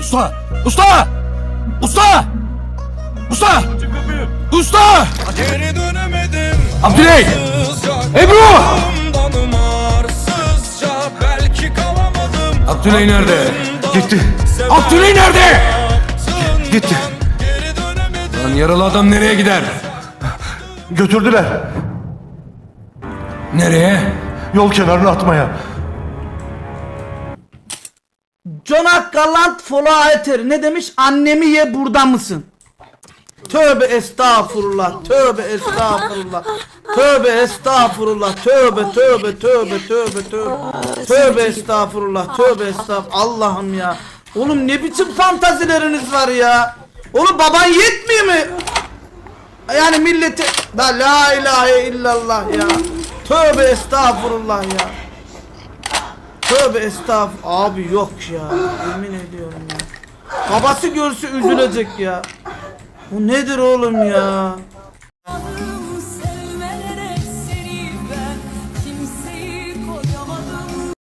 Usta! Usta! Usta! Usta! Usta! Geri dönemedim Abdüley! Ebru! Abdüley nerede? Gitti. Abdüley nerede? Gitti. Lan yaralı adam nereye gider? Götürdüler. Nereye? Yol kenarına atmaya. Conak Galant Folaeter ne demiş? Annemi ye burada mısın? Tövbe estağfurullah. Tövbe estağfurullah. Tövbe estağfurullah. Tövbe tövbe tövbe tövbe tövbe. Tövbe estağfurullah. Tövbe estağfurullah. Allah'ım ya. Oğlum ne biçim fantazileriniz var ya? Oğlum baban yetmiyor mu? Yani milleti da la ilahe illallah ya. Tövbe estağfurullah ya. Tövbe estağfur. Abi yok ya. Yemin ediyorum ya. Babası görse üzülecek ya. Bu nedir oğlum ya?